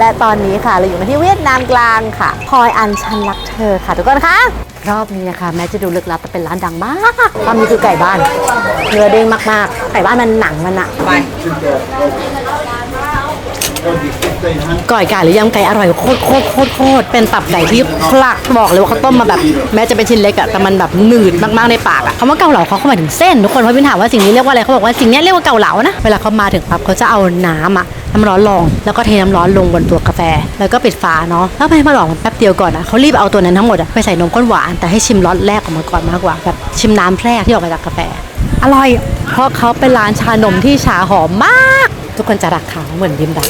และตอนนี้ค่ะเราอยู่กันที่เวียดนามกลางค่ะพลอยอันชันรักเธอค่ะทุกคนคะรอบนี้นะคะแม้จะดูลึกลับแต่เป็นร้านดังมากตอนนี้คือไก่บ้านเนื้อเด้งมากๆไก่บ้านมันหนังมันอะก่อยไก่หรือยำไก่อร่อยโคตรโคตรโคตรโคตรเป็นตับไก่ที่คลักบอกเลยว่าเขาต้มมาแบบแม้จะเป็นชิ้นเล็กอะแต่มันแบบหนืดมากๆในปากอะคำว่าเกาเหลาเขาเข้าหมายถึงเส้นทุกคนเพราะวินถามว่าสิ่งนี้เรียกว่าอะไรเขาบอกว่าสิ่งนี้เรียกว่าเกาเหลานะเวลาเขามาถึงปั๊บเขาจะเอาน้ำอะ น้ำร้อนลงแล้วก็เทน้ำร้อนลงบนตัวกาแฟ แล้วก็ปิดฝาเนาะแล้วไปมาหลอกมันแป๊บเดียวก่อนอะเขารีบเอาตัวนั้นทั้งหมดอะไปใส่นมข้นหวานแต่ให้ชิมร้อนแรกออกมาก่อนมากกว่าแบบชิมน้ำแรกที่ออกมาจากกาแฟ อร่อย เพราะเขาเป็นร้านชานมที่ชาหอมมาก ทุกคนจะรักเขาเหมือนดิมดัก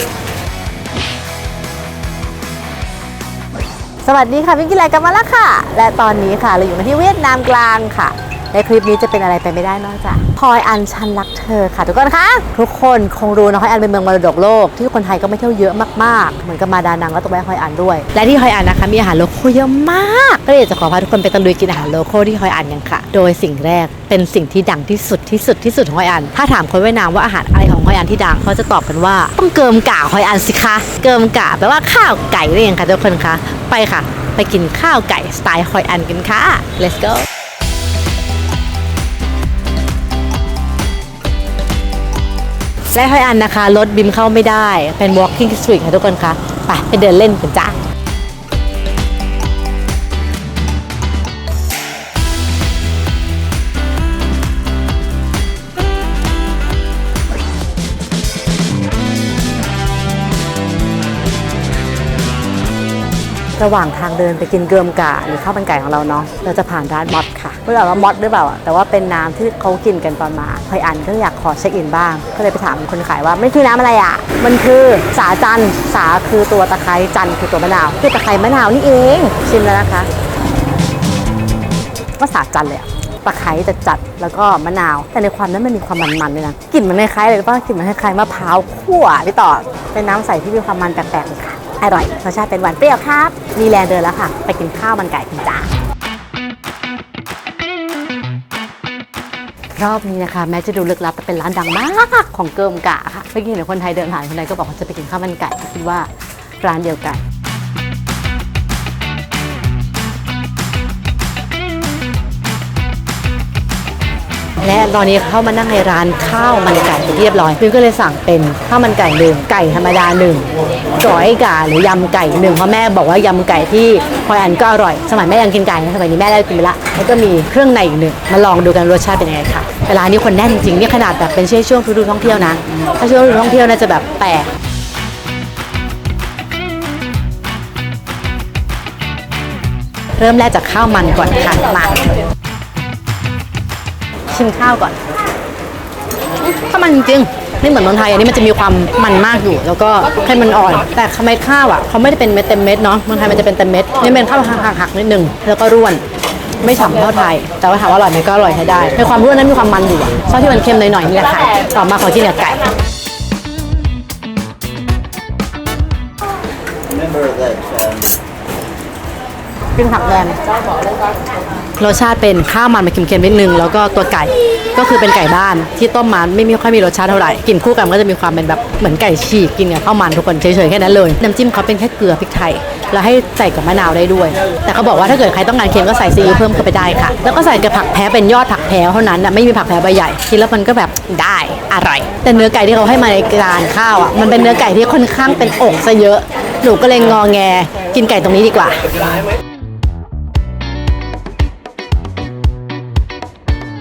สวัสดีค่ะพิงกี้ไลกลับมาแล้วค่ะ และตอนนี้ค่ะเราอยู่กันที่เวียดนามกลางค่ะ ในคลิปนี้จะเป็นอะไรไปไม่ได้นอกจากพลอยอันชันรักเธอค่ะ ทุกคนคะทุกคนคงรู้นะฮอยอันเป็นเมืองมรดกโลก ที่คนไทยก็ไม่เที่ยวเยอะมากๆ เหมือนกับมาดานังก็ต้องไปฮอยอันด้วย และที่ฮอยอันนะคะมีอาหารโลคอลเยอะมาก ก็เลยอยากจะขอพาทุกคนไปตะลุยกินอาหารโลคอลที่ฮอยอันกันค่ะ โดยสิ่งแรกเป็นสิ่งที่ดังที่สุดที่สุดที่สุดของฮอยอัน ถ้าถามคนเวียดนามว่าอาหารอะไรของฮอยอันที่ดังเขาจะตอบกันว่าต้องเกิมก่าฮอยอันสิคะเกิมก่าแปลว่าข้าวไก่นั่นเองค่ะทุกคนคะไปค่ะ ไปกินข้าวไก่สไตล์ฮอยอันกันค่ะ let's go และฮอยอันนะคะ รถบิมเข้าไม่ได้ เป็น walking street ค่ะทุกคนคะไปไปเดินเล่นกันจ้า ระหว่างทางเดินไปกินเกิมกาหรือข้าวมันไก่ของเราเนาะเราจะผ่านร้านมอดค่ะไม่รู้ว่ามอดหรือเปล่าแต่ว่าเป็นน้ำที่เขากินกันตอนมาพอยอันก็อยากขอเช็คอินบ้าง ก็เลยไปถามคนขายว่ามันคือน้ำอะไรอะมันคือสาจันสาคือตัวตะไคร้จันคือตัวมะนาวคือตะไคร้มะนาวนี่เองชิมแล้วนะคะก็สาจันเลยอะตะไคร้จะจัดแล้วก็มะนาว แต่ในความนั้นมันมีความมันๆด้วยนะกลิ่นมันคล้ายๆเลยเปล่ากลิ่นมันคล้ายๆมะพร้าวคั่วพี่ต่อเป็นน้ำใสที่มีความมันแปลกๆค่ะ อร่อยรสชาติเป็นหวานเปรี้ยวครับ มีแรงเดินแล้วค่ะ ไปกินข้าวมันไก่กันจ้ารอบนี้นะคะแม้จะดูลึกลับแต่เป็นร้านดังมากของเกิมกะค่ะเมื่อกี้เห็นคนไทยเดินผ่านคนไทยก็บอกว่าจะไปกินข้าวมันไก่คิดว่าร้านเดียวกัน และตอนนี้เข้ามานั่งในร้านข้าวมันไก่เรียบร้อยพิมก็เลยสั่งเป็นข้าวมันไก่หนึ่งไก่ธรรมดาหนึ่งก๋อยกาหรือยำไก่หนึ่งเพราะแม่บอกว่ายำไก่ที่พลอยอันก็อร่อย สมัยแม่ยังกินไก่นะสมัยนี้แม่ได้กินไปละแล้วก็มีเครื่องในอีกหนึ่งมาลองดูกันรสชาติเป็นยังไงค่ะเวลานี้คนแน่นจริงๆนี่ขนาดแบบเป็นช่วงช่วงฤดูท่องเที่ยวนะถ้าช่วงฤดูท่องเที่ยวน่าจะแบบแปลกเริ่มแรกจากข้าวมันก่อนค่ะมา ชิมข้าวก่อนถ้ามันจริงๆไม่เหมือนเมืองไทยอันนี้มันจะมีความมันมากอยู่ แล้วก็ไข่มันอ่อน แต่เม็ดข้าวอะเขาไม่ได้เป็นเม็ดเต็มเม็ดเนาะเมืองไทยมันจะเป็นเต็มเม็ดนี่เป็นข้าวหักๆนิดนึงแล้วก็ร่วนไม่ฉ่ำเท่าไทย แต่ว่าถามว่าอร่อยไหมก็อร่อยใช้ได้ในความร่วนนั้นมีความมันอยู่อะชอบที่มันเค็มหน่อยๆนี่แหละค่ะต่อมาขอกินกับไก่ Remember that um, กินผักแดง รสชาติเป็นข้าวมันมาเค็มๆนิดนึง แล้วก็ตัวไก่ก็คือเป็นไก่บ้านที่ต้มมาไม่มีค่อยมีรสชาติเท่าไหร่กินคู่กันก็จะมีความเป็นแบบเหมือนไก่ฉีกกินกับข้าวมันทุกคนเฉยๆแค่นั้นเลยน้ำจิ้มเขาเป็นแค่เกลือพริกไทยแล้วให้ใส่กับมะนาวได้ด้วย แต่เขาบอกว่าถ้าเกิดใครต้องการเค็มก็ใส่ซีอิ๊วเพิ่มเข้าไปได้ค่ะ แล้วก็ใส่กับผักแพ้เป็นยอดผักแพ้เท่านั้นนะไม่มีผักแพ้ใบใหญ่กินแล้วมันก็แบบได้อร่อย แต่เนื้อไก่ที่เขาให้มาในจานข้าวอะมันเป็นเนื้อไก่ที่ค่อนข้างเป็นอกซะเยอะหนูก็เลยงอแงกินไก่ตรงนี้ดีกว่า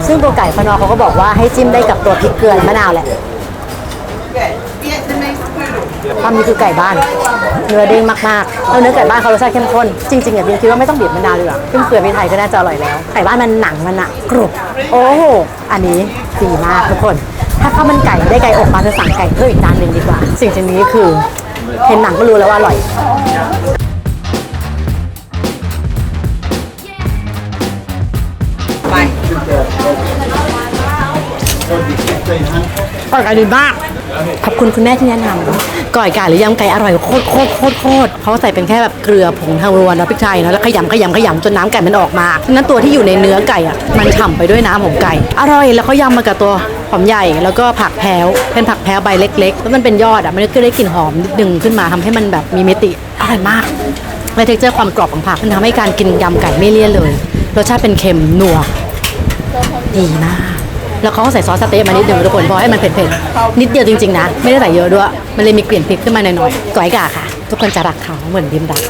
ซึ่งตัวไก่พนอเขาก็บอกว่าให้จิ้มได้กับตัวพริกเกลือมะนาวแหละความนี้คือไก่บ้าน เนื้อเด้งมากๆแล้วเนื้อไก่บ้านเขารสชาติเข้มข้น จริงๆอะบิมคิดว่าไม่ต้องบีบมะนาวดีกว่าขึ้นเกลือพริไทยก็น่าจะอร่อยแล้ว ไก่บ้านมันหนังมันอะกรุบ โอ้โห อันนี้ดีมากทุกคน ถ้าข้าวมันไก่ได้ไก่อกมาจะสั่งไก่เพิ่มอีกจานหนึ่งดีกว่า สิ่งชนิดนี้คือ เห็นหนังก็รู้แล้วว่าอร่อย อร่อยดีมาก ขอบคุณคุณแม่ที่แนะนำก่อยไก่หรือยำไก่อร่อยโคตรโคตรโคตรโคตรเขาใส่เป็นแค่แบบเกลือผงทางรวนแล้วพริกไทยเนอะแล้วขยำขยำขยำจนน้ำไก่มันออกมาฉะนั้นตัวที่อยู่ในเนื้อไก่อะมันฉ่ำไปด้วยน้ำของไก่ อร่อยแล้วเขายำมากับตัวหอมใหญ่แล้วก็ผักแพรวเป็นผักแพรวใบเล็กๆแล้วมันเป็นยอดอะมันก็ได้กลิ่นหอมนิดนึงขึ้นมาทำให้มันแบบมีมิติอร่อยมากและเท็กเจอร์ความกรอบของผักมันทำให้การกินยำไก่ไม่เลี่ยนเลยรสชาติเป็นเค็มนัวดีมาก แล้วเขาก็ใส่ซอสสเต๊ะมานิดนึงทุกคนเพราะให้มันเผ็ดๆนิดเดียวจริงๆนะ ไม่ได้ใส่เยอะด้วย มันเลยมีกลิ่นพริกขึ้นมาหน่อยๆก๋วยกาค่ะ ทุกคนจะรักเขาเหมือนดิมรัก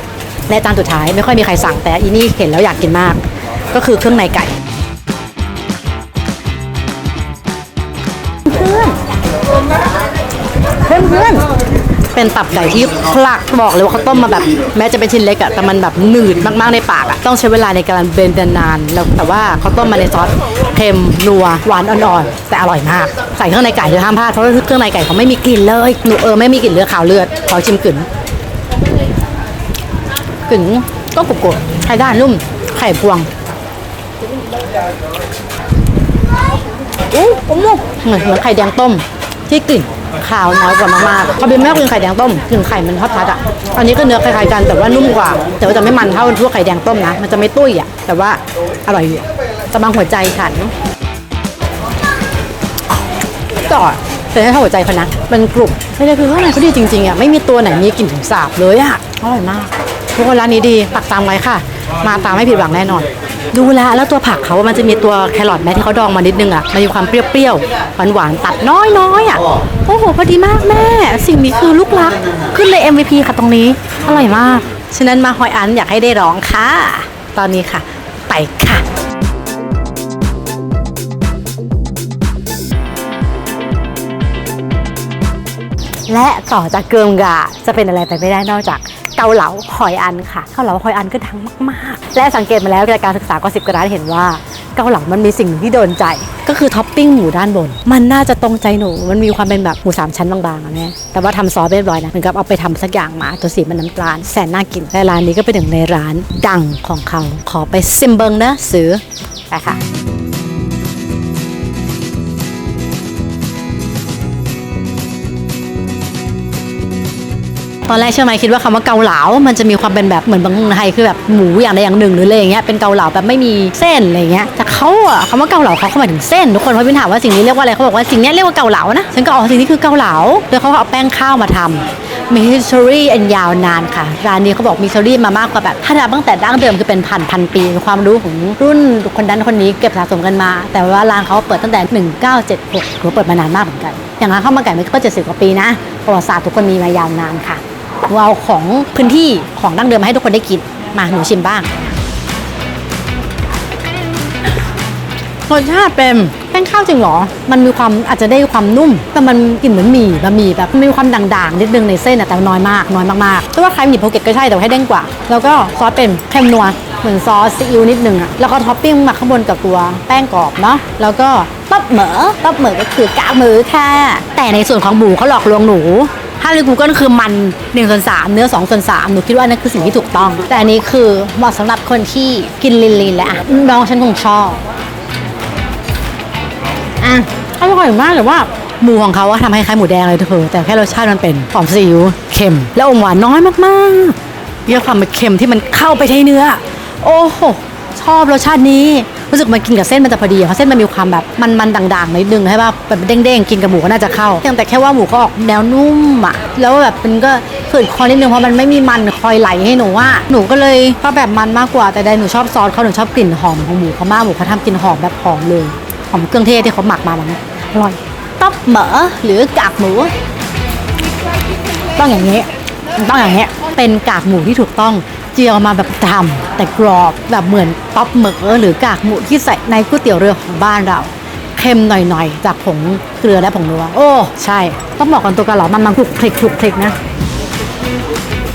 และจานสุดท้ายไม่ค่อยมีใครสั่งแต่อีนี่เห็นแล้วอยากกินมาก ก็คือเครื่องในไก่เพื่อนเพื่อน เป็นตับไก่ที่คลักบอกเลยว่าเขาต้มมาแบบแม้จะเป็นชิ้นเล็กอะแต่มันแบบหนืดมากๆในปากอะต้องใช้เวลาในการเบนนานๆแล้วแต่ว่าเขาต้มมาในซอสเค็มนัวหวานอ่อนๆแต่อร่อยมาก ใส่เครื่องในไก่เดี๋ยวห้ามพลาดเพราะว่าเครื่องในไก่เขาไม่มีกลิ่นเลยหนูเออไม่มีกลิ่นเลือดขาวเลือดขอชิมกลิ่นกลิ่นก็กรุบๆไข่ด้านนุ่มไข่พวงอู้อู้มูเหมือนเหมือนไข่แดงต้มที่กลิ่น ขาวน้อยกว่ามากๆพอบิมไม่ชอบกินไข่แดงต้มกลิ่นไข่มันทอดทัดอะ อันนี้ก็เนื้อคล้ายๆกันแต่ว่านุ่มกว่า แต่ว่าจะไม่มันเท่าพวไข่แดงต้มนะ มันจะไม่ตุ้ยอะ แต่ว่าอร่อยอยู่จะบางหัวใจฉันต่อแต่ให้เท่าหัวใจเขานะ มันกรุบไม่ได้คือข้างในเขาดีจริงๆอะ ไม่มีตัวไหนมีกลิ่นถึงสาบเลยอะ อร่อยมาก ทุกคนร้านนี้ดี ปักตามไว้ค่ะ มาตามไม่ผิดหวังแน่นอน ดูแลวแล้วตัวผักเขามันจะมีตัวแครอทแม้ที่เขาดองมานิดนึงอะมันมีความเปรี้ยวๆหวานๆตัดน้อยๆอะโอ้โหพอดีมากแม่ สิ่งนี้คือลูกรักขึ้นใน MVP ค่ะตรงนี้อร่อยมาก ฉะนั้นมาฮอยอันอยากให้ได้ร้องค่ะ ตอนนี้ค่ะ ไปค่ะและต่อจากเกิมกาจะเป็นอะไรไปไม่ได้นอกจาก เกาเหลาหอยอันค่ะเกาเหลาหอยอันก็ดังมากๆ และสังเกตมาแล้วจากการศึกษาก็สิบกระดานเห็นว่าเกาเหลามันมีสิ่งหนึ่งที่โดนใจ ก็คือท็อปปิ้งหมูด้านบน มันน่าจะตรงใจหนู มันมีความเป็นแบบหมูสามชั้นบางๆอะแม่แต่ว่าทำซอสเรียบร้อยนะเหมือนกับเอาไปทำสักอย่างมาตัวสีมันน้ำตาลแสนน่ากินและร้านนี้ก็เป็นหนึ่งในร้านดังของเขาขอไปซิมเบิงนะซื้อไปค่ะ ตอนแรกเชื่อไหมคิดว่าคำว่าเกาเหลา มันจะมีความเป็นแบบเหมือนบางไทยคือแบบหมูอย่างใดอย่างหนึ่งหรืออะไรอย่างเงี้ยเป็นเกาเหลาแบบไม่มีเส้นอะไรเงี้ยแต่เขาอะคำว่าเกาเหลาเขาเข้าหมายถึงเส้นทุกคนเพราะพี่ถามว่าสิ่งนี้เรียกว่าอะไรเขาบอกว่าสิ่งนี้เรียกว่าเกาเหลานะฉันก็อ๋อสิ่งนี้คือเกาเหลาแล้วเขาก็เอาแป้งข้าวมาทำมีฮิสตอรี่อันยาวนานค่ะ ร้านนี้เขาบอกมีฮิสตอรี่มามากกว่าแบบถ้านับตั้งแต่ดั้งเดิมคือเป็นพันพันปี ความรู้ของรุ่นคนนั้นคนนี้เก็บสะสมกันมา แต่ว่าร้านเขาเปิดตั้งแต่ 1976ถือเปิดมานานมากเหมือนกัน อย่างร้านข้าวมันไก่มันก็70กว่าปีนะประวัติศาสตร์ทุกคนมีมายาวนานค่ะ เราเอาของพื้นที่ของดั้งเดิมมาให้ทุกคนได้กิน มาหนูชิมบ้าง รสชาติเป็นแป้งข้าวจริงเหรอ มันมีความอาจจะได้ความนุ่ม แต่มันกลิ่นเหมือนหมี่บะหมี่แบบมีความด่างๆ นิดนึงในเส้นอะแต่น้อยมาก น้อยมากๆแต่ว่าคล้ายหมี่โพเก็ตก็ใช่แต่ว่าให้เด้งกว่า แล้วก็ซอสเป็นเค็มนัว เหมือนซอสซีอิ๊วนิดนึงอะแล้วก็ท็อปปิ้งมาข้างบนกับตัวแป้งกรอบเนาะ แล้วก็ต๊อบเหมอต๊อบเหมอก็คือกากหมูค่ะ แต่ในส่วนของหมูเขาหลอกลวงหนู ถ้าใน Google คือมัน1ส่วน3เนื้อ2ส่วน3หนูคิดว่านั่นคือสิ่งที่ถูกต้อง แต่อันนี้คือเหมาะสำหรับคนที่กินลีนๆและอะน้องฉันคงชอบอะอร่อยมากแต่ว่าหมูของเขาอะทำให้คล้ายหมูแดงเลยเธอ แต่แค่รสชาติมันเป็นหอมซีอิ๊วเค็ม และอมหวานน้อยมากๆเยอะความเป็นเค็มที่มันเข้าไปในเนื้อ โอ้โหชอบรสชาตินี้ รู้สึกมันกินกับเส้นมันจะพอดีเพราะเส้นมันมีความแบบมันมันๆด่างๆนิดนึงใช่ป่ะแบบเด้งๆกินกับหมูก็น่าจะเข้าแต่แค่ว่าหมูเขาออกแนวนุ่มอะแล้วแบบมันก็ฝืดคอนิดนึงเพราะมันไม่มีมันคอยไหลให้หนูว่าหนูก็เลยชอบแบบมันมากกว่าแต่ใดหนูชอบซอสเขาหนูชอบกลิ่นหอมของหมูเขามากหมูเขาทำกลิ่นหอมแบบหอมเลยหอมเครื่องเทศที่เขาหมักมาแบบนี้อร่อยต๊อบเหมอหรือกากหมูต้องอย่างนี้ต้องอย่างนี้เป็นกากหมูที่ถูกต้อง จียวมาแบบทำแต่กรอบแบบเหมือนต๊อบเหมอหรือกากหมูที่ใส่ในก๋วยเตี๋ยวเรือของบ้านเราเค็มหน่อยๆ จากผงเกลือและผงนัวโอ้ใช่ ต้องบอกกันตัวกะหลามันมันคลุกคลิกคลุกคลิกนะ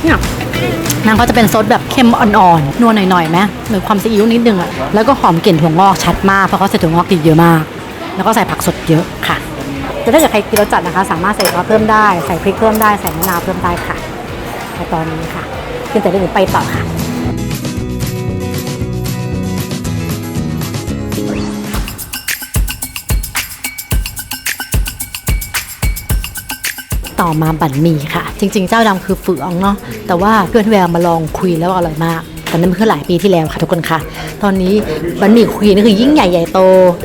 เนี่ยนางก็จะเป็นซดแบบเค็มอ่อนๆนัวหน่อยๆไหมเหมือนความซีอิ๊วนิดนึงอะแล้วก็หอมกลิ่นถั่วงอกชัดมากเพราะเขาใส่ถั่วงอกเยอะมาก แล้วก็ใส่ผักสดเยอะค่ะแต่ถ้าเกิดใครกินรสจัดนะคะ สามารถใส่ซอสเพิ่มได้ใส่พริกเพิ่มได้ใส่มะนาวเพิ่มได้ค่ะแต่ตอนนี้ค่ะ กินแต่เรื่องไปต่อค่ะ ต่อมาบั่นหมี่ค่ะ จริง ๆ เจ้าดำคือฝือองเนาะแต่ว่าเพื่อนแววมาลองคุยแล้วอร่อยมาก ตอนนั้นคือหลายปีที่แล้วค่ะทุกคนค่ะ ตอนนี้บันหมี่คุยนี่คือยิ่งใหญ่ใหญ่โต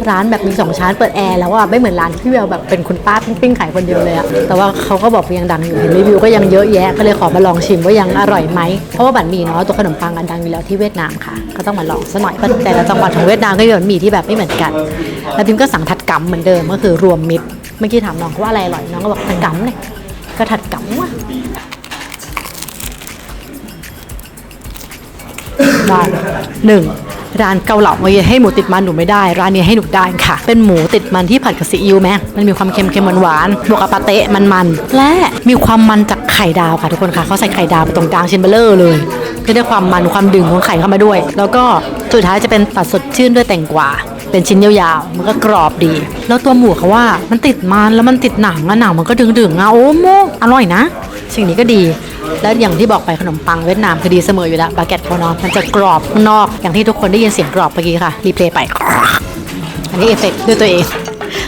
ร้านแบบมีสองชั้นเปิดแอร์แล้วอะไม่เหมือนร้านที่แววแบบเป็นคุณป้าปิ้งขายคนเดียวเลยอะแต่ว่าเขาก็บอกว่ายังดังอยู่เห็นรีวิวก็ยังเยอะแยะก็เลยขอมาลองชิมว่ายังอร่อยไหมเพราะว่าบันหมี่เนาะตัวขนมปังกันดังอยู่แล้วที่เวียดนามค่ะ ก็ต้องมาลองซะหน่อยแต่ละจังหวัดของเวียดนามก็มีบันหมี่ที่แบบไม่เหมือนกัน แล้วพิมก็สั่งถัดกัมเหมือนเดิมก็คือรวมมิตรเมื่อกี้ถามน้องเขาว่าอะไรอร่อยน้องก็บอกถัดกัมเลยก็ถัดกัมว่ะ ได้หนึ่งร้านเกาเหลาเมื่อกี้ให้หมูติดมันหนูไม่ได้ ร้านนี้ให้หนูได้ค่ะ เป็นหมูติดมันที่ผัดกับซีอิ๊วไหมมันมีความเค็มเค็มหวานๆบวกกับปาเตะมันมันและมีความมันจากไข่ดาวค่ะทุกคนค่ะเขาใส่ไข่ดาวตรงกลางชิ้นเบลเลอร์เลยก็ได้ความมันความดึงของไข่เข้ามาด้วย แล้วก็สุดท้ายจะเป็นตัดสดชื่นด้วยแตงกวาเป็นชิ้นยาวๆ มันก็กรอบดี แล้วตัวหมูเขาว่ามันติดมันแล้วมันติดหนังอะหนังมันก็ดึงๆอะโอ้โมอร่อยนะ สิ่งนี้ก็ดี แล้วอย่างที่บอกไปขนมปังเวียดนามคือดีเสมออยู่แล้วบาเก็ตเขาเนาะมันจะกรอบข้างนอกอย่างที่ทุกคนได้ยินเสียงกรอบเมื่อกี้ค่ะรีเพลย์ไปอันนี้เอฟเฟกด้วยตัวเอง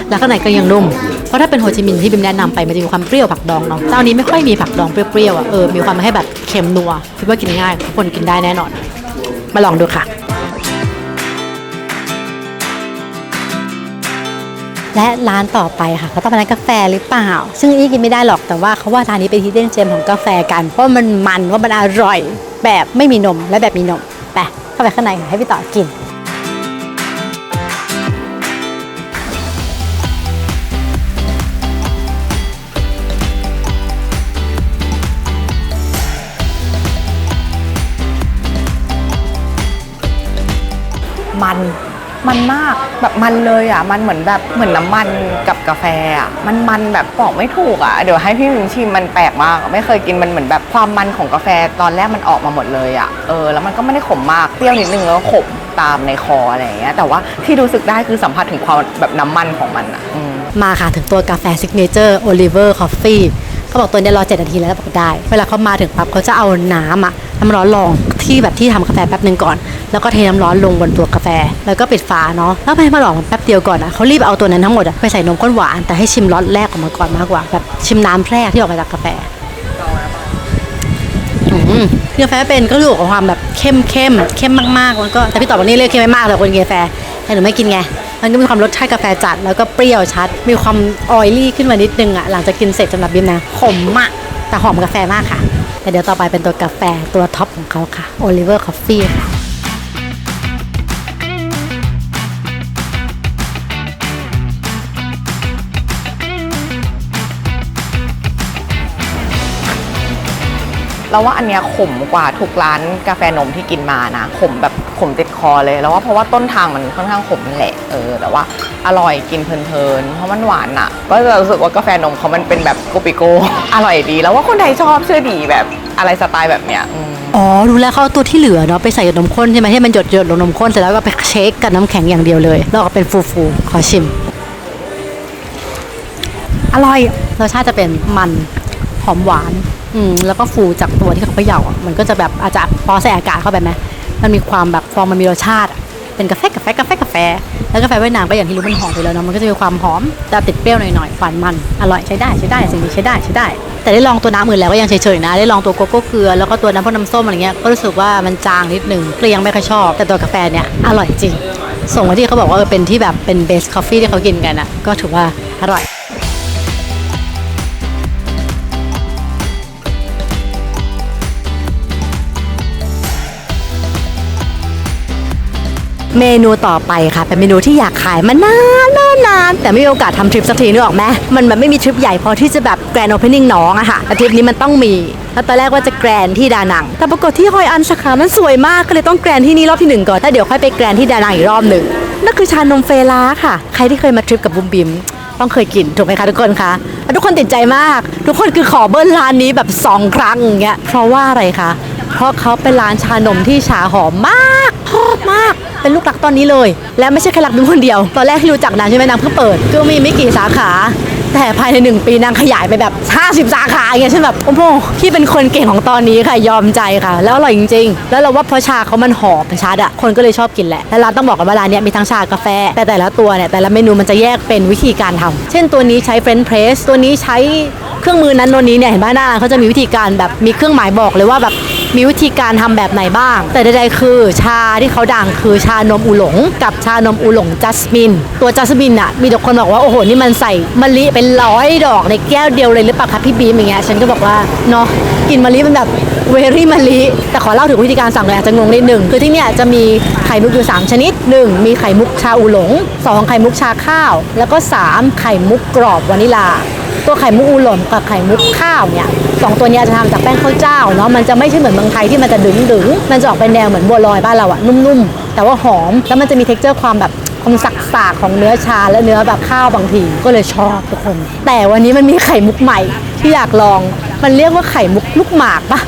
แล้วข้างในก็ยังนุ่ม เพราะถ้าเป็นโฮจิมินห์ที่บิมแนะนำไปมันจะมีความเปรี้ยวผักดองเนาะเจ้านี้ไม่ค่อยมีผักดองเปรี้ยวๆอะเออมีความให้แบบเค็มนัวคิดว่ากินง่ายทุกคนกินได้แน่นอน มาลองดูค่ะ และร้านต่อไปค่ะก็ต้องเป็นร้านกาแฟหรือเปล่า ซึ่งอีกินไม่ได้หรอกแต่ว่าเขาว่าร้านนี้เป็นที่เด่นเจมของกาแฟกัน เพราะมันมันว่ามันอร่อย แบบไม่มีนมและแบบมีนมไปเข้าไปข้างในค่ะให้พี่ต่อกินมัน มันมากแบบมันเลยอะ มันเหมือนแบบเหมือนน้ำมันกับกาแฟอะมันมันแบบบอกไม่ถูกอะเดี๋ยวให้พี่มิมชิมมันแปลกมากไม่เคยกินมันเหมือนแบบความมันของกาแฟตอนแรกมันออกมาหมดเลยอะเออแล้วมันก็ไม่ได้ขมมากเปรี้ยวนิดนึงแล้วขมตามในคออะไรอย่างเงี้ยแต่ว่าที่รู้สึกได้คือสัมผัสถึงความแบบน้ำมันของมันอะมาค่ะถึงตัวกาแฟซิกเนเจอร์โอลิเวอร์คอฟฟี่เขาบอกตัวนี้รอเจ็ดนาทีแล้วบอกได้ เวลาเขามาถึงปั๊บเขาจะเอาน้ำอะ น้ำร้อนลองที่แบบที่ทำกาแฟแป๊บหนึ่งก่อน แล้วก็เทน้ำร้อนลงบนตัวกาแฟ แล้วก็ปิดฝาเนาะแล้วไปมาหลอกแป๊บเดียวก่อนอะเขารีบเอาตัวนั้นทั้งหมดไปใส่นมข้นหวานแต่ให้ชิมร้อนแรกออกมาก่อนมากกว่าแบบชิมน้ำแรกที่ออกมาจากกาแฟอืมกาแฟเป็นก็รู้กของความแบบเข้มเข้มเข้มมากๆแล้วก็แต่พี่ต่อวันนี้เลือกเข้มไม่มากเลยคนกินกาแฟแต่หนูไม่กินไงมันก็มีความรสชาติกาแฟจัดแล้วก็เปรี้ยวชัด มีความออยลี่ขึ้นมานิดนึงอะหลังจากกินเสร็จสำหรับบิมนะขมมากแต่หอมกาแฟมากค่ะ แต่เดี๋ยวต่อไปเป็นตัวกาแฟตัวท็อปของเขาค่ะ Oliver Coffee ค่ะ เราว่าอันเนี้ยขมกว่าทุกร้านกาแฟนมที่กินมานะขมแบบขมติดคอเลยแล้วว่าเพราะว่าต้นทางมันค่อนข้างขมแหละเออแต่ว่าอร่อยกินเพลินๆเพราะมันหวานอะ ก็จะรู้สึกว่ากาแฟนมเขามันเป็นแบบโกปิโก อร่อยดี แล้วว่าคนไทยชอบเชื่อดีแบบอะไรสไตล์แบบเนี้ยอืม อ๋อรู้แล้วเขาเอาตัวที่เหลือเนาะไปใส่กับนมข้นใช่ไหมให้มันหยดหยดลงนมข้นเสร็จแล้วก็ไปเชคกับน้ำแข็งอย่างเดียวเลยแล้วกมาเป็นฟูฟูๆขอชิม อร่อยรสชาติจะเป็นมันหอมหวาน อืมแล้วก็ฟูจากตัวที่เขาเขย่าอะมันก็จะแบบอาจจะพอใส่อากาศเข้าไปไหมมันมีความแบบฟองมันมีรสชาติ เป็นกาแฟกาแฟกาแฟกาแฟ แล้วกาแฟเวียดนามก็อย่างที่รู้มันหอมไปแล้วเนาะมันก็จะมีความหอมแต่ติดเปรี้ยวหน่อยๆหวานมันอร่อยใช้ได้ใช้ได้สิ่งนี้ใช้ได้ใช้ได้ แต่ได้ลองตัวน้ำอื่นแล้วก็ยังเฉยๆนะได้ลองตัวโกโก้เกลือแล้วก็ตัวน้ำพวกน้ำส้มอะไรเงี้ยก็รู้สึกว่ามันจางนิดนึงเก็ยังไม่ค่อยชอบ แต่ตัวกาแฟเนี่ยอร่อยจริงส่งมาที่เขาบอกว่าเออเป็นที่แบบเป็นเบสคอฟฟี่ที่เขากินกันอะก็ถือว่าอร่อย เมนูต่อไปค่ะ เป็นเมนูที่อยากขายมานานนานนานแต่ไม่มีโอกาสทำทริปสักทีนึกออกไหมมันแบบไม่มีทริปใหญ่พอที่จะแบบแกรนด์โอเพนนิ่งน้องอะค่ะแต่ทริปนี้มันต้องมีแล้วตอนแรกว่าจะแกรนที่ดานัง แต่ปรากฏที่ฮอยอันสาขามันสวยมากก็เลยต้องแกรนที่นี่รอบที่หนึ่งก่อนแล้วเดี๋ยวค่อยไปแกรนที่ดานังอีกรอบหนึ่งนั่นคือชานมเฟลาค่ะ ใครที่เคยมาทริปกับบุมบิมต้องเคยกินถูกไหมคะทุกคนคะทุกคนติดใจมาก ทุกคนคือขอเบิ้ลร้านนี้แบบสองครั้งอย่างเงี้ยเพราะว่าอะไรคะ เพราะเขาเป็นร้านชานมที่ชาหอมมากชอบมาก เป็นลูกรักตอนนี้เลย และไม่ใช่แค่รักบิมคนเดียว ตอนแรกที่รู้จักนางใช่ไหมนางเพิ่งเปิด ก็มีไม่กี่สาขา แต่ภายในหนึ่งปีนางขยายไปแบบ 50 สาขาอย่างเงี้ยฉันแบบโอ้โหพี่เป็นคนเก่งของตอนนี้ค่ะยอมใจค่ะ แล้วอร่อยจริงๆ แล้วเราว่าเพราะชาเขามันหอมชัดอะคนก็เลยชอบกินแหละและร้านต้องบอกกันว่าร้านเนี้ยมีทั้งชากาแฟ แต่แต่ละตัวเนี่ยแต่ละเมนูมันจะแยกเป็นวิธีการทำเช่นตัวนี้ใช้เฟรนช์เพรสตัวนี้ใช้เครื่องมือนั้นตัวนี้เนี่ยเห็นไหมหน้าร้านเขาจะมีวิธีการแบบมีเครื่องหมายบอกเลยว่าแบบ มีวิธีการทำแบบไหนบ้าง แต่ใดๆคือชาที่เขาดังคือชานมอูหลง กับชานมอูหลงจัสมิน ตัวจัสมินอะมีแต่คนบอกว่าโอ้โหนี่มันใส่มะลิเป็นร้อยดอกในแก้วเดียวเลยหรือเปล่าคะพี่บีมอย่างเงี้ยฉันก็บอกว่าเนาะกินมะลิมันแบบเวรี่มะลิแต่ขอเล่าถึงวิธีการสั่งเลยอาจจะงงนิดหนึ่งคือที่เนี่ยจะมีไข่มุกอยู่ 3 ชนิด 1 มีไข่มุกชาอูหลง 2 ไข่มุกชาข้าว แล้วก็ 3 ไข่มุกกรอบวานิลา ตัวไข่มุกอูหล่นกับไข่มุกข้าวเนี่ย สองตัวนี้จะทำจากแป้งข้าวเจ้าเนาะมันจะไม่ใช่เหมือนเมืองไทยที่มันจะดึงดึงๆมันจะออกเป็นแนวเหมือนบัวลอยบ้านเราอะนุ่มๆ แต่ว่าหอมแล้วมันจะมีเท็กเจอร์ความแบบความสักสากของเนื้อชาและเนื้อแบบข้าวบางทีก็เลยชอบทุกคน แต่วันนี้มันมีไข่มุกใหม่ที่อยากลอง มันเรียกว่าไข่มุกลูกหมากปะ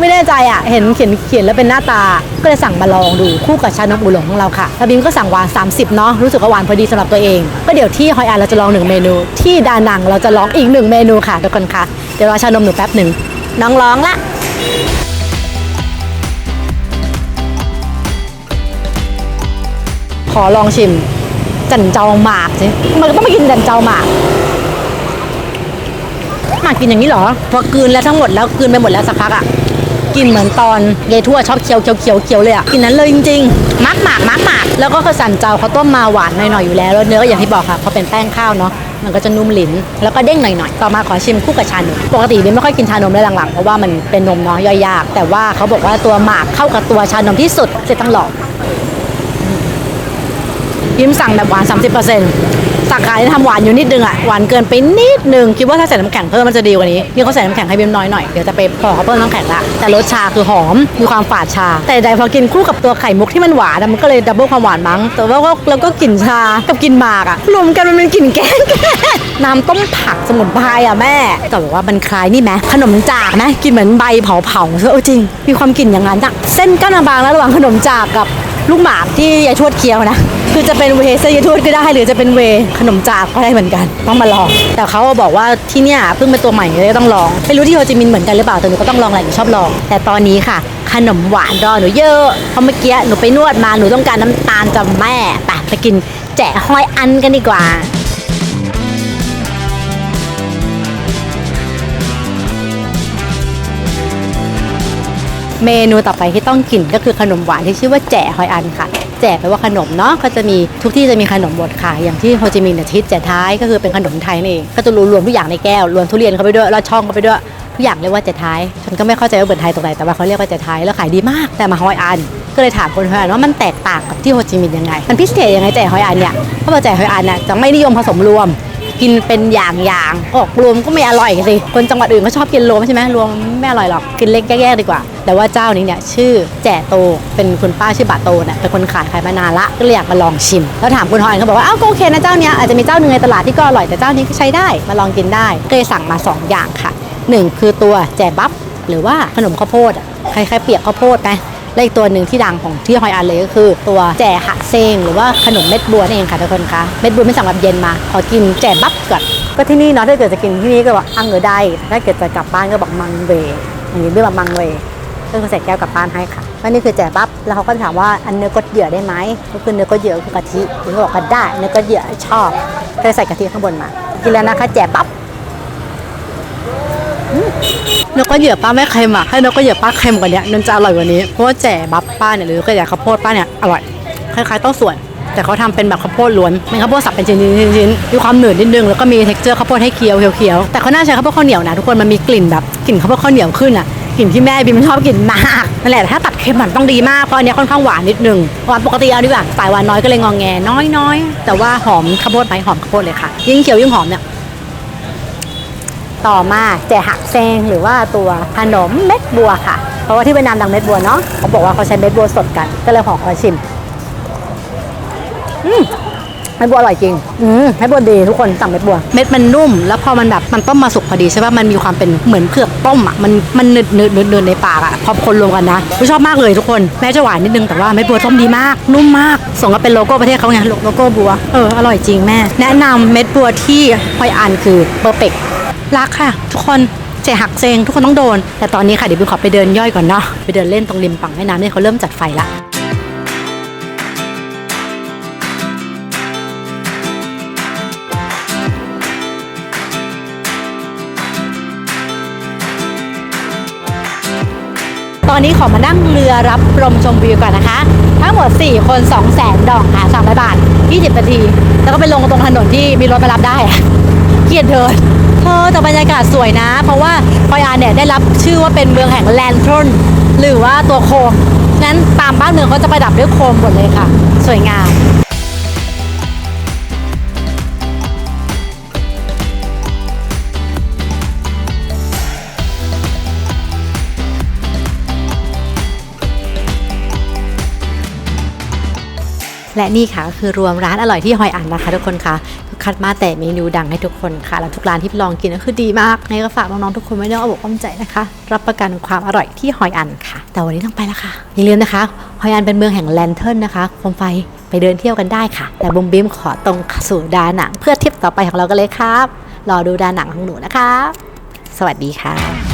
ไม่แน่ใจอะ เห็นเขียนเขียนแล้วเป็นหน้าตา ก็เลยสั่งมาลองดูคู่กับชานมอูหลงของเราค่ะแล้วบิมก็สั่งหวาน 30 เนาะ รู้สึกว่าหวานพอดีสำหรับตัวเอง ก็เดี๋ยวที่ฮอยอันเราจะลองหนึ่งเมนู ที่ดานังเราจะลองอีกหนึ่งเมนูค่ะทุกคนค่ะ เดี๋ยวรอชานมหนูแป๊บหนึ่งน้องร้องละขอลองชิม จันเจ้าหมากสิมันก็ต้องไปกินจันเจ้าหมากหมากกินอย่างนี้เหรอ พอกืนแล้วทั้งหมดแล้วกืนไปหมดแล้วสักพักอะ กินเหมือนตอนยายทั่วชอบเคี้ยวเคี้ยวเคี้ยวเคี้ยวเลยอะกินนั้นเลยจริงๆมักหมากมักหมากแล้วก็ข้าวสันเจ้าเขาต้มมาหวานหน่อยๆอยู่แล้วแล้วเนื้ออย่างที่บอกค่ะเขาเป็นแป้งข้าวเนาะมันก็จะนุ่มลิ้นแล้วก็เด้งหน่อยๆ ต่อมาขอชิมคู่กับชานม ปกติบิมไม่ค่อยกินชานมเลยหลังๆ เพราะว่ามันเป็นนมเนาะย่อยยาก แต่ว่าเขาบอกว่าตัวหมากเข้ากับตัวชานมที่สุดเสร็จะต้องลอก ยิมสั่งแบบหวาน 30%สาขาที่ทำหวานอยู่นิดนึงอะ หวานเกินไปนิดนึง คิดว่าถ้าใส่น้ำแข็งเพิ่มมันจะดีกว่านี้นี่เขาใส่น้ำแข็งให้บิมน้อยหน่อย เดี๋ยวจะไปขอเขาเพิ่มน้ำแข็งละ แต่รสชาคือหอม มีความฝาดชา แต่ใดพอกินคู่กับตัวไข่มุกที่มันหวานอะมันก็เลยดับเบิลความหวานมั้ง แต่ว่าก็แล้วก็กลิ่นชา กับกลิ่นหมากอะ รวมกันมันเป็นกลิ่นแกงน้ำต้มผักสมุนไพรอะแม่แต่บอกว่ามันคล้ายนี่ไหมขนมจากไหมกินเหมือนใบเผาเผาๆเออจริง มีความกลิ่นอย่างนั้นอะเส้นก้านบางแล้วระหว่างขนมจากกับ ลูกหมากที่ยายชวดเคี้ยวนะ คือจะเป็นเวเซยายทวดก็ได้ หรือจะเป็นเวขนมจากก็ได้เหมือนกัน ต้องมาลอง แต่เขาบอกว่าที่เนี่ยเพิ่งเป็นตัวใหม่เลยต้องลองไม่รู้ที่โฮจิมินห์เหมือนกันหรือเปล่าแต่หนูก็ต้องลองแหละหนูชอบลอง แต่ตอนนี้ค่ะ ขนมหวานรอหนูเยอะเพราะเมื่อกี้หนูไปนวดมาหนูต้องการน้ำตาลจากแม่ไปไปกินแจะห้อยอันกันดีกว่า เมนูต่อไปที่ต้องกินก็คือขนมหวานที่ชื่อว่าแจ่หอยอันค่ะ แจ่แปลว่าขนมเนาะก็จะมีทุกที่จะมีขนมบดค่ะ อย่างที่โฮจิมินห์เนี่ยทิศแจ่ท้ายก็คือเป็นขนมไทยนี่เองก็จะรวมทุกอย่างในแก้วรวมทุเรียนเข้าไปด้วยแลอดช่องเข้าไปด้วยทุกอย่างเรียกว่าแจ่ท้าย ฉันก็ไม่เข้าใจว่าเหมือนไทยตรงไหน แต่ว่าเขาเรียกว่าแจ่ท้าย แล้วขายดีมาก แต่มาฮอยอัน ก็เลยถามคนฮอยอันว่ามันแตกต่างกับที่โฮจิมินห์ยังไง มันพิเศษยังไงแจ่ฮอยอันเนี่ยเขาบอกแจ่ฮอยอันเนี่ยจะไม่นิยมผสมรวม กินเป็นอย่างๆออกรวมก็ไม่อร่อยสิคนจังหวัดอื่นก็ชอบกินรวมใช่ไหมรวมไม่อร่อยหรอกกินเล็กแยกๆดีกว่า แต่ว่าเจ้านี้เนี่ยชื่อแจ่โตเป็นคุณป้าชื่อบาโตเนี่ยเป็นคนขายขายมานานละก็เลยอยากมาลองชิม แล้วถามคุณฮอยเขาบอกว่าอ้าวก็โอเคนะเจ้าเนี้ยอาจจะมีเจ้าหนึ่งในตลาดที่ก็อร่อยแต่เจ้านี้ก็ใช้ได้มาลองกินได้ก็เลยสั่งมาสองอย่างค่ะหนึ่งคือตัวแจ่บับหรือว่าขนมข้าวโพดอะคล้ายๆเปียกข้าวโพดไหม และอีกตัวหนึ่งที่ดังของที่ฮอยอันเลยก็คือ ตัวแจ่หะเซงหรือว่าขนมเม็ดบัวนั่นเองค่ะทุกคนคะเม็ดบัวไม่สั่งแบบเย็นมาขอกินแจ่บับก่อนก็ที่นี่เนาะถ้าเกิดจะกินที่นี่ก็บอกอังเออได้ถ้าเกิดจะกลับบ้านก็บอกมังเวอย่างนี้เรียกว่ามังเวก็คือใส่แก้วกลับบ้านให้ค่ะแล้วนี่คือแจ่บับแล้วเขาก็ถามว่าอันเนื้อกดเหยื่อได้ไหมก็คือเนื้อกดเหยื่อคือกะทิถึงก็บอกว่าได้ เนื้อกดเหยื่อชอบก็ใส่กะทิข้างบนมา กินแล้วนะคะแจ่บับ นกก็เหยื่อป้าไม่เค็มอะให้นกก็เหยื่อป้าเค็มกว่านี้มันจะอร่อยกว่านี้เพราะว่าแจ่บับป้าเนี่ยหรือก็แจ่ข้าวโพดป้าเนี่ยอร่อยคล้ายๆเต้าส่วน แต่เขาทำเป็นแบบข้าวโพดล้วนเป็นข้าวโพดสับเป็นชิ้นๆมีความหนืดนิดนึงแล้วก็มีเท็กเจอร์ข้าวโพดให้เคี้ยวเคี้ยวแต่เขาน่าใช้ข้าวโพดข้าวเหนียวนะทุกคนมันมีกลิ่นแบบกลิ่นข้าวโพดข้าวเหนียวขึ้นอะกลิ่นที่แม่บิมชอบกินมากนั่นแหละถ้าตัดเค็มมันต้องดีมากเพราะอันนี้ค่อนข้างหวานนิดนึงหวานปกติเอาดีกว่าสายหวานน้อยก็เลยงองแงน้อยๆแต่ว่าหอมข้าวโพดไหมหอมข้าวโพดเลยค่ะยิ่งเคี้ยวยิ่งหอมเนี่ย ต่อมาแจหักแซงหรือว่าตัวขนมเม็ดบัวค่ะ เพราะว่าที่เวียดนามดังเม็ดบัวเนาะเขาบอกว่าเขาใช้เม็ดบัวสดกัน ก็เลยขอขอชิมอืมเม็ดบัวอร่อยจริง อืมเม็ดบัวดีทุกคนสั่งเม็ดบัว เม็ดมันนุ่ม แล้วพอมันแบบมันต้มมาสุกพอดีใช่ป่ะ มันมีความเป็นเหมือนเผือกต้มอะ มันมันหนึดหนึดหนึดนึดในปากอะ พอคนรวมกันนะผมชอบมากเลยทุกคน แม้จะหวานนิดนึงแต่ว่าเม็ดบัวต้มดีมาก นุ่มมากสมกับเป็นโลโก้ประเทศเขาไง โลโก้บัว เออ อร่อยจริงแม่ แนะนำเม็ดบัวที่ฮอยอันคือเปอร์เปก รักค่ะ ทุกคนเจหักเซงทุกคนต้องโดน แต่ตอนนี้ค่ะเดี๋ยวบิวขอไปเดินย่อยก่อนเนาะไปเดินเล่นตรงริมฝั่งแม่น้ำเนี่ยเขาเริ่มจัดไฟละตอนนี้ขอมานั่งเรือรับลมชมวิวก่อนนะคะ ทั้งหมด 4 คน 2 0 0แสนดอกค่ะ300 บาท 20 นาที แล้วก็ไปลงตรงถนนที่มีรถมารับได้เกียดเดิน เธอแต่บรรยากาศสวยนะ เพราะว่าพอยานเนี่ยได้รับชื่อว่าเป็นเมืองแห่งแลนทรอนหรือว่าตัวโคมนั้นตามบ้านเมืองเขาจะประดับด้วยโคมหมดเลยค่ะ สวยงาม และนี่ค่ะก็คือรวมร้านอร่อยที่ฮอยอันนะคะ ทุกคนค่ะคัดมาแต่เมนูดังให้ทุกคนค่ะแล้วทุกร้านที่ลองกินก็คือดีมากไงก็ฝากน้องๆทุกคนไว้ในอ้อมอกอ้อมใจนะคะ รับประกันความอร่อยที่ฮอยอันค่ะ แต่วันนี้ต้องไปแล้วค่ะอย่าลืมนะคะฮอยอันเป็นเมืองแห่งแลนเทิร์นนะคะโคมไฟไปเดินเที่ยวกันได้ค่ะ แต่บุมบิมขอตรงสู่ดาหนังเพื่อทริปต่อไปของเรากันเลยครับรอดูดาหนังของหนูนะคะ สวัสดีค่ะ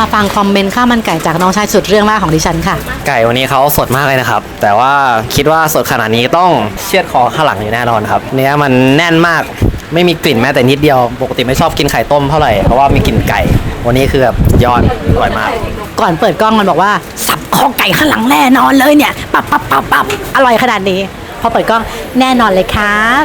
มาฟังคอมเมนต์ข้าวมันไก่จากน้องชายสุดเรื่องมากของดิฉันค่ะ ไก่วันนี้เขาสดมากเลยนะครับ แต่ว่าคิดว่าสดขนาดนี้ต้องเชือดคอข้างหลังอยู่แน่นอนครับ เนื้อมันแน่นมากไม่มีกลิ่นแม้แต่นิดเดียว ปกติไม่ชอบกินไข่ต้มเท่าไหร่เพราะว่ามีกลิ่นไก่ วันนี้คือแบบยอดอร่อยมาก ก่อนเปิดกล้องมันบอกว่าสับคอไก่ข้างหลังแน่นอนเลยเนี่ยปับปับปับปับอร่อยขนาดนี้ พอเปิดกล้องแน่นอนเลยครับ